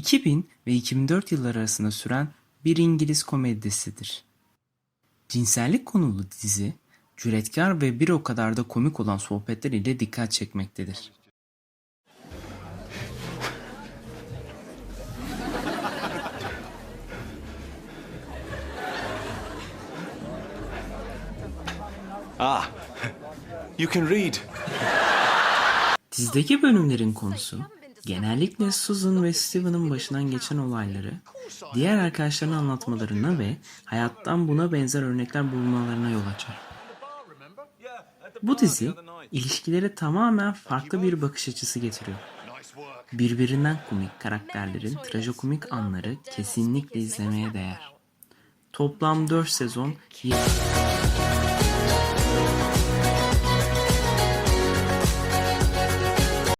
2000 ve 2004 yılları arasında süren bir İngiliz komedisidir. Cinsellik konulu dizi, cüretkar ve bir o kadar da komik olan sohbetler ile dikkat çekmektedir. Ah, you can read. Dizideki bölümlerin konusu genellikle Susan ve Steven'ın başından geçen olayları diğer arkadaşlarına anlatmalarına ve hayattan buna benzer örnekler bulmalarına yol açar. Bu dizi ilişkilere tamamen farklı bir bakış açısı getiriyor. Birbirinden komik karakterlerin trajikomik anları kesinlikle izlemeye değer. Toplam 4 sezon,